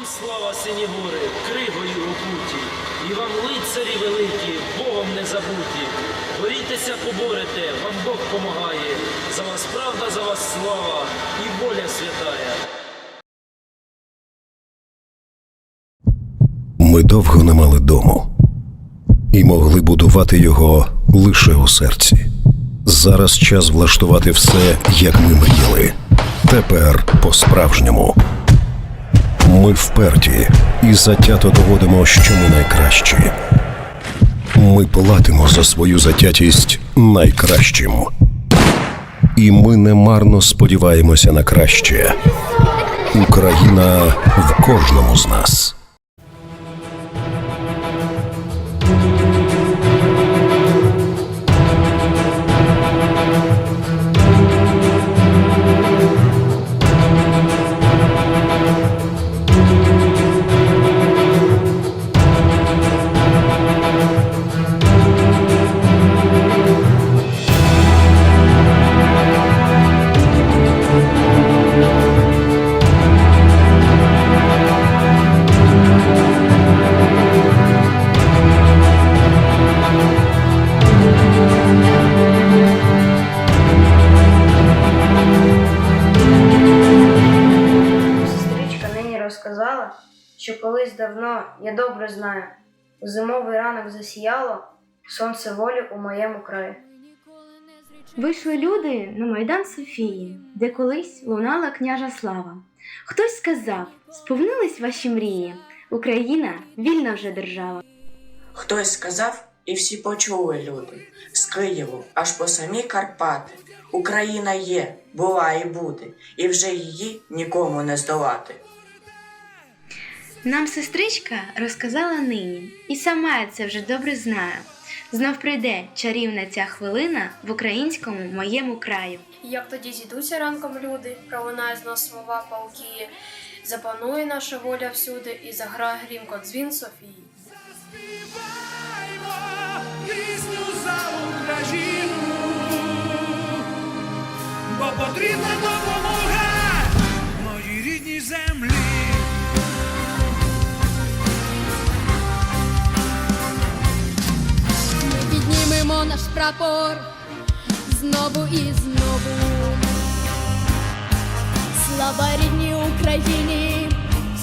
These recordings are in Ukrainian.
Вам слава сині гори, кригою окуті, і вам лицарі великі, Богом не забуті. Борітеся, поборете, вам Бог помагає. За вас правда, за вас слава і воля святая. Ми довго не мали дому і могли будувати його лише у серці. Зараз час влаштувати все, як ми мріяли. Тепер по-справжньому. Ми вперті і затято доводимо, що ми найкращі. Ми платимо за свою затятість найкращим. І ми немарно сподіваємося на краще. Україна в кожному з нас. Розказала, що колись давно, я добре знаю, у зимовий ранок засіяло сонце волі у моєму краї. Вийшли люди на майдан Софії, де колись лунала княжа слава. Хтось сказав: сповнились ваші мрії. Україна вільна вже держава. Хтось сказав, і всі почули люди з Києву аж по самі Карпати. Україна є, була і буде, і вже її нікому не здолати. Нам сестричка розказала нині, і сама я це вже добре знаю. Знов прийде чарівна ця хвилина в українському моєму краю. Як тоді зійдуться ранком люди, пролунає з нас слова палкії, запанує наша воля всюди і заграє грімко дзвін Софії. Співаймо пісню за Україну, бо потрібна допомога моїй рідній землі. Наш прапор знову і знову. Слава рідній Україні,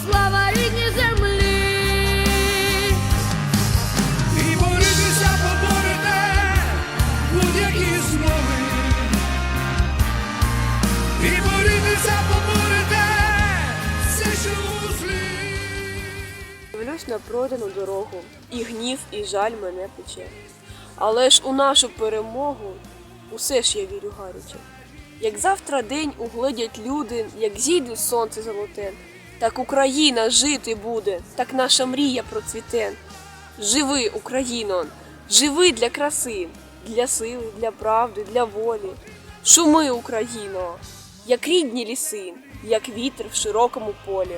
слава рідній землі. І борітися поборете будь-які змови. І борітися поборете все, що у злі. Дивлюсь на пройдену дорогу, і гнів, і жаль мене пече. Але ж у нашу перемогу усе ж я вірю гаряче. Як завтра день угледять люди, як зійде сонце золоте, так Україна жити буде, так наша мрія процвіте. Живи, Україно, живи для краси, для сили, для правди, для волі. Шуми, Україно, як рідні ліси, як вітер в широкому полі.